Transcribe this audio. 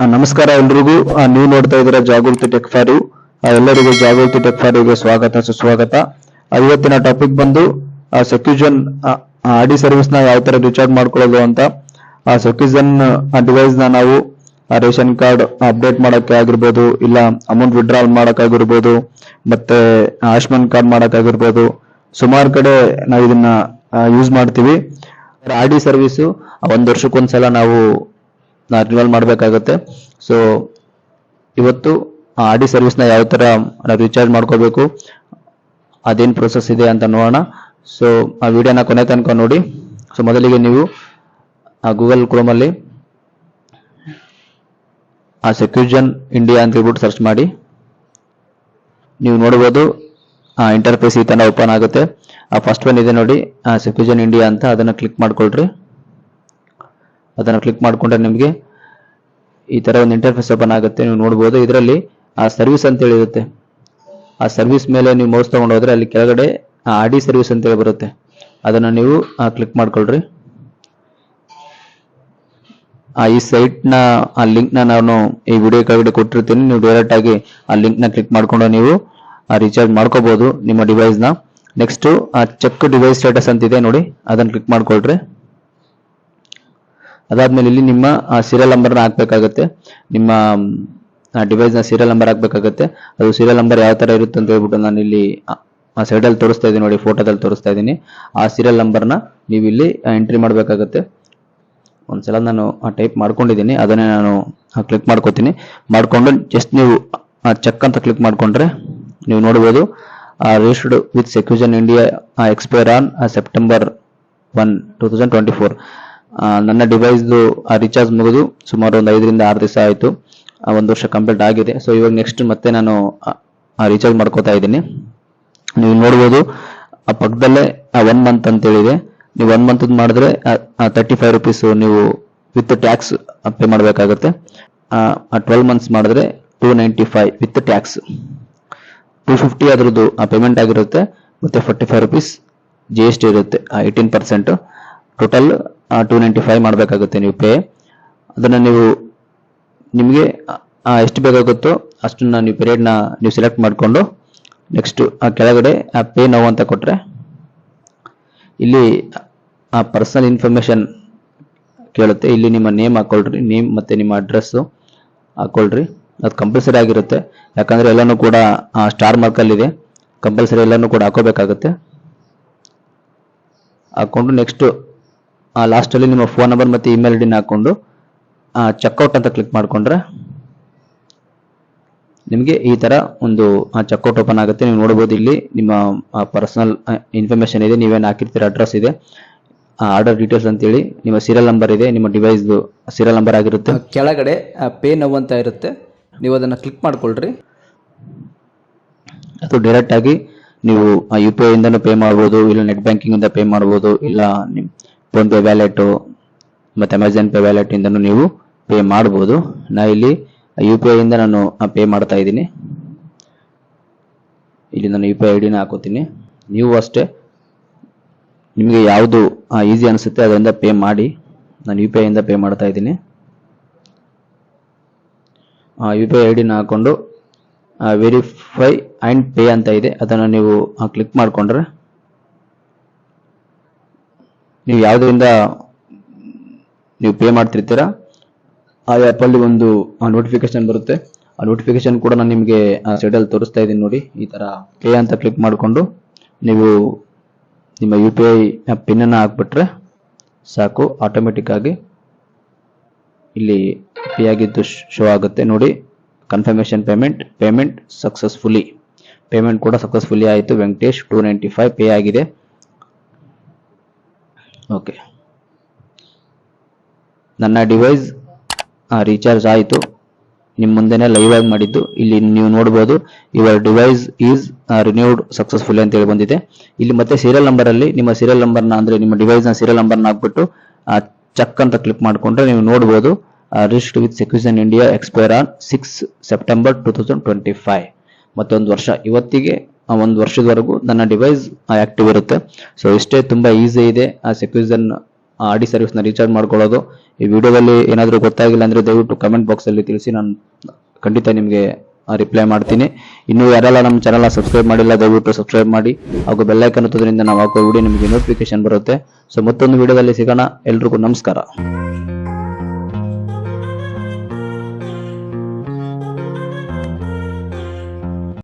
ನಮಸ್ಕಾರ ಎಲ್ರಿಗೂ. ನೀವು ನೋಡ್ತಾ ಇದ್ದೀರಾ ಜಾಗೃತಿ ಟೆಕ್ ಫಾರು ಎಲ್ಲರಿಗೂ ಜಾಗೃತಿ ಟೆಕ್ ಫಾರಿಗೆ ಸ್ವಾಗತ, ಸುಸ್ವಾಗತ. ಇವತ್ತಿನ ಟಾಪಿಕ್ ಬಂದು ಸೆಕ್ಯೂಜನ್ ಆಡಿ ಸರ್ವಿಸ್ನ ಯಾವ ತರ ರಿಚಾರ್ಜ್ ಮಾಡ್ಕೊಳ್ಳೋದು ಅಂತ. ಆ, ಸೆಕ್ಯೂಜನ್ ಡಿವೈಸ್ನ ನಾವು ರೇಷನ್ ಕಾರ್ಡ್ ಅಪ್ಡೇಟ್ ಮಾಡಕ್ಕೆ ಆಗಿರ್ಬೋದು, ಇಲ್ಲ ಅಮೌಂಟ್ ವಿಡ್ರಾಲ್ ಮಾಡಕ್ ಆಗಿರ್ಬೋದು ಮತ್ತೆ ಆಯುಷ್ಮಾನ್ ಕಾರ್ಡ್ ಮಾಡಕ್ ಆಗಿರ್ಬೋದು ಸುಮಾರು ಕಡೆ ನಾವು ಇದನ್ನ ಯೂಸ್ ಮಾಡ್ತೀವಿ. ಆರ್ ಡಿ ಸರ್ವಿಸ್ ಒಂದ್ ವರ್ಷಕ್ಕೊಂದ್ಸಲ ನಾವು ರಿನಿವಲ್ ಮಾಡಬೇಕಾಗುತ್ತೆ. ಸೊ ಇವತ್ತು ಆರ್ ಡಿ ಸರ್ವಿಸ್ನ ಯಾವ ಥರ ನಾವು ರೀಚಾರ್ಜ್ ಮಾಡ್ಕೋಬೇಕು, ಅದೇನು ಪ್ರೊಸೆಸ್ ಇದೆ ಅಂತ ನೋಡೋಣ. ಸೊ ಆ ವಿಡಿಯೋನ ಕೊನೆ ತನಕ ನೋಡಿ. ಸೊ ಮೊದಲಿಗೆ ನೀವು ಆ ಗೂಗಲ್ ಕ್ರೋಮಲ್ಲಿ ಆ ಸೆಕ್ಯೂಜನ್ ಇಂಡಿಯಾ ಅಂತ ಹೇಳ್ಬಿಟ್ಟು ಸರ್ಚ್ ಮಾಡಿ. ನೀವು ನೋಡ್ಬೋದು, ಆ ಇಂಟರ್ಫೇಸ್ ಈ ಥರ ಓಪನ್ ಆಗುತ್ತೆ. ಆ ಫಸ್ಟ್ ಒನ್ ಇದೆ ನೋಡಿ, ಆ ಸೆಕ್ಯೂಜನ್ ಇಂಡಿಯಾ ಅಂತ ಅದನ್ನು ಕ್ಲಿಕ್ ಮಾಡ್ಕೊಳ್ರಿ. ಅದನ್ನು ಕ್ಲಿಕ್ ಮಾಡಿಕೊಂಡ್ರೆ ನಿಮಗೆ ಈ ತರ ಒಂದು ಇಂಟರ್ಫೇಸ್ ಓಪನ್ ಆಗುತ್ತೆ, ನೀವು ನೋಡಬಹುದು ಇದರಲ್ಲಿ, ಆ ಸರ್ವಿಸ್ ಅಂತ ಹೇಳಿರುತ್ತೆ. ಆ ಸರ್ವಿಸ್ ಮೇಲೆ ನೀವು ಮೌಸ್ ತಗೊಂಡು ಹೋದ್ರೆ ಅಲ್ಲಿ ಕೆಳಗಡೆ, ಆ ಡಿ ಸರ್ವಿಸ್ ಅಂತೇಳಿ ಬರುತ್ತೆ. ಅದನ್ನ ನೀವು ಕ್ಲಿಕ್ ಮಾಡ್ಕೊಳ್ರಿ. ಆ, ಈ ಸೈಟ್ನ, ಆ ಲಿಂಕ್ನ ನಾನು ಈ ವಿಡಿಯೋ ಕೆಳಗಡೆ ಕೊಟ್ಟಿರ್ತೀನಿ. ನೀವು ಡೈರೆಕ್ಟ್ ಆಗಿ ಆ ಲಿಂಕ್ನ ಕ್ಲಿಕ್ ಮಾಡ್ಕೊಂಡು ನೀವು ರೀಚಾರ್ಜ್ ಮಾಡ್ಕೋಬಹುದು ನಿಮ್ಮ ಡಿವೈಸ್ನ. ನೆಕ್ಸ್ಟ್ ಆ ಚೆಕ್ ಡಿವೈಸ್ ಸ್ಟೇಟಸ್ ಅಂತ ಇದೆ ನೋಡಿ. ಅದನ್ನ ಕ್ಲಿಕ್ ಮಾಡ್ಕೊಳ್ರಿ. ಅದಾದ್ಮೇಲೆ ಇಲ್ಲಿ ನಿಮ್ಮ ಸೀರಿಯಲ್ ನಂಬರ್ನ ಹಾಕ್ಬೇಕಾಗತ್ತೆ. ನಿಮ್ಮ ಡಿವೈಸ್ನ ಸೀರಿಯಲ್ ನಂಬರ್ ಹಾಕ್ಬೇಕಾಗತ್ತೆ. ಅದು ಸೀರಿಯಲ್ ನಂಬರ್ ಯಾವ ತರ ಇರುತ್ತೆ ಅಂತ ಹೇಳ್ಬಿಟ್ಟು ನಾನು ಇಲ್ಲಿ ಆ ಸೈಡ್ ಅಲ್ಲಿ ತೋರಿಸ್ತಾ ಇದ್ದೀನಿ ನೋಡಿ ಫೋಟೋದಲ್ಲಿ ತೋರಿಸ್ತಾ ಇದ್ದೀನಿ. ಆ ಸೀರಿಯಲ್ ನಂಬರ್ನ ನೀವು ಇಲ್ಲಿ ಎಂಟ್ರಿ ಮಾಡ್ಬೇಕಾಗತ್ತೆ. ಒಂದ್ಸಲ ನಾನು ಟೈಪ್ ಮಾಡ್ಕೊಂಡಿದ್ದೀನಿ. ಅದನ್ನೇ ನಾನು ಕ್ಲಿಕ್ ಮಾಡ್ಕೋತೀನಿ. ಮಾಡಿಕೊಂಡು ಜಸ್ಟ್ ನೀವು ಚೆಕ್ ಅಂತ ಕ್ಲಿಕ್ ಮಾಡ್ಕೊಂಡ್ರೆ ನೀವು ನೋಡ್ಬೋದು registered with Secuzen India expire on September one two thousand twenty four ನನ್ನ ಡಿವೈಸ್ದು ರೀಚಾರ್ಜ್ ಮುಗಿದು ಸುಮಾರು ಒಂದು ಐದರಿಂದ ಆರು ದಿವಸ ಆಯಿತು. ಒಂದು ವರ್ಷ ಕಂಪ್ಲೀಟ್ ಆಗಿದೆ. ಸೊ ಇವಾಗ ನೆಕ್ಸ್ಟ್ ಮತ್ತೆ ನಾನು ರೀಚಾರ್ಜ್ ಮಾಡ್ಕೋತಾ ಇದ್ದೀನಿ. ನೀವು ನೋಡ್ಬೋದು, ಆ, ಪಕ್ಕದಲ್ಲೇ ಒನ್ ಮಂತ್ ಅಂತ ಹೇಳಿದೆ ನೀವು ಒನ್ ಮಂತ್ ಮಾಡಿದ್ರೆ ತರ್ಟಿ ಫೈವ್ ರುಪೀಸ್ ನೀವು ವಿತ್ ಟ್ಯಾಕ್ಸ್ ಪೇ ಮಾಡಬೇಕಾಗುತ್ತೆ. ಟ್ವೆಲ್ ಮಂತ್ಸ್ ಮಾಡಿದ್ರೆ two ninety five with tax two fifty ಆ ಪೇಮೆಂಟ್ ಆಗಿರುತ್ತೆ. ಮತ್ತೆ forty five rupees G S T ಇರುತ್ತೆ eighteen percent total two ninety five ಮಾಡಬೇಕಾಗುತ್ತೆ ನೀವು ಪೇ ಅದನ್ನು ನೀವು ನಿಮಗೆ ಎಷ್ಟು ಬೇಕಾಗುತ್ತೋ ಅಷ್ಟನ್ನು ನೀವು ಪೀರಿಯಡ್ನ ನೀವು ಸೆಲೆಕ್ಟ್ ಮಾಡಿಕೊಂಡು ನೆಕ್ಸ್ಟ್ ಆ, ಕೆಳಗಡೆ, ಆ ಪೇ ನೋವು ಅಂತ ಕೊಟ್ಟರೆ ಇಲ್ಲಿ, ಆ ಪರ್ಸನಲ್ ಇನ್ಫಾರ್ಮೇಷನ್ ಕೇಳುತ್ತೆ. ಇಲ್ಲಿ ನಿಮ್ಮ ನೇಮ್ ಹಾಕೊಳ್ರಿ. ನೇಮ್ ಮತ್ತು ನಿಮ್ಮ ಅಡ್ರೆಸ್ಸು ಹಾಕೊಳ್ರಿ. ಅದು ಕಂಪಲ್ಸರಿ ಆಗಿರುತ್ತೆ. ಯಾಕಂದರೆ ಎಲ್ಲನೂ ಕೂಡ ಸ್ಟಾರ್ ಮಾರ್ಕಲ್ಲಿದೆ ಕಂಪಲ್ಸರಿ ಎಲ್ಲನೂ ಕೂಡ ಹಾಕೋಬೇಕಾಗುತ್ತೆ. ಹಾಕ್ಕೊಂಡು ನೆಕ್ಸ್ಟ್ ಲಾಸ್ಟಲ್ಲಿ ನಿಮ್ಮ ಫೋನ್ ನಂಬರ್ ಮತ್ತು ಇಮೇಲ್ ಐ ಡಿನ ಹಾಕೊಂಡು ಚೆಕ್ಔಟ್ ಅಂತ ಕ್ಲಿಕ್ ಮಾಡಿಕೊಂಡ್ರೆ ನಿಮಗೆ ಈ ತರ ಒಂದು ಚೆಕ್ಔಟ್ ಓಪನ್ ಆಗುತ್ತೆ. ನೀವು ನೋಡಬಹುದು ಇಲ್ಲಿ ನಿಮ್ಮ ಪರ್ಸನಲ್ ಇನ್ಫಾರ್ಮೇಷನ್ ಇದೆ. ನೀವೇನು ಹಾಕಿರ್ತೀರ ಅಡ್ರೆಸ್ ಇದೆ. ಆರ್ಡರ್ ಡೀಟೇಲ್ಸ್ ಅಂತೇಳಿ ನಿಮ್ಮ ಸೀರಿಯಲ್ ನಂಬರ್ ಇದೆ. ನಿಮ್ಮ ಡಿವೈಸ್ ಸೀರಿಯಲ್ ನಂಬರ್ ಆಗಿರುತ್ತೆ. ಕೆಳಗಡೆ ಪೇ ನೋವು ಅಂತ ಇರುತ್ತೆ. ನೀವು ಅದನ್ನು ಕ್ಲಿಕ್ ಮಾಡ್ಕೊಳ್ರಿ. ಅದು ಡೈರೆಕ್ಟ್ ಆಗಿ ನೀವು ಯು ಪಿ ಐ ಇಂದನೂ ಪೇ ಮಾಡ್ಬೋದು ಇಲ್ಲ ನೆಟ್ ಬ್ಯಾಂಕಿಂಗ್ ಇಂದ ಪೇ ಮಾಡ್ಬೋದು ಇಲ್ಲ ಫೋನ್ ಪೇ ವ್ಯಾಲೆಟ್ ಮತ್ತೆ ಅಮೆಝಾನ್ ಪೇ ವ್ಯಾಲೆಟ್ ಇಂದನೂ ನೀವು ಪೇ ಮಾಡ್ಬೋದು. ನಾ ಇಲ್ಲಿ ಯು ಪಿ ಐಯಿಂದ ನಾನು ಪೇ ಮಾಡ್ತಾ ಇದ್ದೀನಿ. ಇಲ್ಲಿ ನಾನು ಯು ಪಿ ಐ ಡಿನ ಹಾಕೋತೀನಿ. ನೀವು ಅಷ್ಟೇ ನಿಮಗೆ ಯಾವುದು ಈಸಿ ಅನಿಸುತ್ತೆ ಅದರಿಂದ ಪೇ ಮಾಡಿ. ನಾನು ಯು ಪಿ ಐಯಿಂದ ಪೇ ಮಾಡ್ತಾ ಇದ್ದೀನಿ. ಯು ಪಿ ಐ ಐ ಡಿನ ಹಾಕೊಂಡು ವೆರಿಫೈ ಆ್ಯಂಡ್ ಪೇ ಅಂತ ಇದೆ. ಅದನ್ನು ನೀವು ಕ್ಲಿಕ್ ಮಾಡಿಕೊಂಡ್ರೆ ನೀವು ಯಾವುದರಿಂದ ನೀವು ಪೇ ಮಾಡ್ತಿರ್ತೀರಾ, ಆ ಆ್ಯಪಲ್ಲಿ ಒಂದು ನೋಟಿಫಿಕೇಶನ್ ಬರುತ್ತೆ. ಆ ನೋಟಿಫಿಕೇಶನ್ ಕೂಡ ನಾನು ನಿಮಗೆ ಸೈಡಲ್ಲಿ ತೋರಿಸ್ತಾ ಇದ್ದೀನಿ ನೋಡಿ, ಈ ಥರ ಪೇ ಅಂತ ಕ್ಲಿಕ್ ಮಾಡಿಕೊಂಡು ನೀವು ನಿಮ್ಮ ಯು ಪಿ ಐ ಪಿನ್ನನ್ನು ಹಾಕ್ಬಿಟ್ರೆ ಸಾಕು ಆಟೋಮೆಟಿಕ್ಕಾಗಿ ಇಲ್ಲಿ ಪೇ ಆಗಿದ್ದು ಶೋ ಆಗುತ್ತೆ. ನೋಡಿ confirmation payment payment successfully payment ಕೂಡ ಸಕ್ಸಸ್ಫುಲಿ ಆಯಿತು. Venkatesh two ninety five pay ಆಗಿದೆ. ಓಕೆ ನನ್ನ ಡಿವೈಸ್ ರೀಚಾರ್ಜ್ ಆಯಿತು. ನಿಮ್ಮ ಮುಂದೆನೆ ಲೈವ್ ಆಗಿ ಮಾಡಿದ್ದು. ಇಲ್ಲಿ ನೀವು ನೋಡ್ಬೋದು your device is renewed successful ಅಂತ ಹೇಳಿ ಬಂದಿದೆ. ಇಲ್ಲಿ ಮತ್ತೆ ಸೀರಿಯಲ್ ನಂಬರ್ ಅಲ್ಲಿ, ನಿಮ್ಮ ಸೀರಿಯಲ್ ನಂಬರ್ನ ಅಂದ್ರೆ ನಿಮ್ಮ ಡಿವೈಸ್ನ ಸೀರಿಯಲ್ ನಂಬರ್ನ ಹಾಕ್ಬಿಟ್ಟು ಚೆಕ್ ಅಂತ ಕ್ಲಿಕ್ ಮಾಡಿಕೊಂಡ್ರೆ ನೀವು ನೋಡ್ಬೋದು register with Secuzen India expire on six September two thousand twenty five ಮತ್ತೊಂದು ವರ್ಷ. ಇವತ್ತಿಗೆ ಒಂದು ವರ್ಷದವರೆಗೂ ನನ್ನ ಡಿವೈಸ್ ಆಕ್ಟಿವ್ ಇರುತ್ತೆ. ಸೊ ಇಷ್ಟೇ ತುಂಬಾ ಈಸಿ ಇದೆ. ಆ ಸೆಕ್ಯೂಸನ್ ಆಡಿ ಸರ್ವಿಸ್ನ ರೀಚಾರ್ಜ್ ಮಾಡ್ಕೊಳ್ಳೋದು. ಈ ವಿಡಿಯೋದಲ್ಲಿ ಏನಾದರೂ ಗೊತ್ತಾಗಿಲ್ಲ ಅಂದರೆ ದಯವಿಟ್ಟು ಕಮೆಂಟ್ ಬಾಕ್ಸಲ್ಲಿ ತಿಳಿಸಿ. ನಾನು ಖಂಡಿತ ನಿಮಗೆ ರಿಪ್ಲೈ ಮಾಡ್ತೀನಿ. ಇನ್ನು ಯಾರೆಲ್ಲ ನಮ್ಮ ಚಾನಲ್ನ ಸಬ್ಸ್ಕ್ರೈಬ್ ಮಾಡಿಲ್ಲ, ದಯವಿಟ್ಟು ಸಬ್ಸ್ಕ್ರೈಬ್ ಮಾಡಿ. ಹಾಗೂ ಬೆಲ್ಲೈಕನ್ ಒತ್ತೋದ್ರಿಂದ ನಾವು ಹಾಕೋ ವಿಡಿಯೋ ನಿಮಗೆ ನೋಟಿಫಿಕೇಶನ್ ಬರುತ್ತೆ. ಸೊ ಮತ್ತೊಂದು ವಿಡಿಯೋದಲ್ಲಿ ಸಿಗೋಣ. ಎಲ್ರಿಗೂ ನಮಸ್ಕಾರ.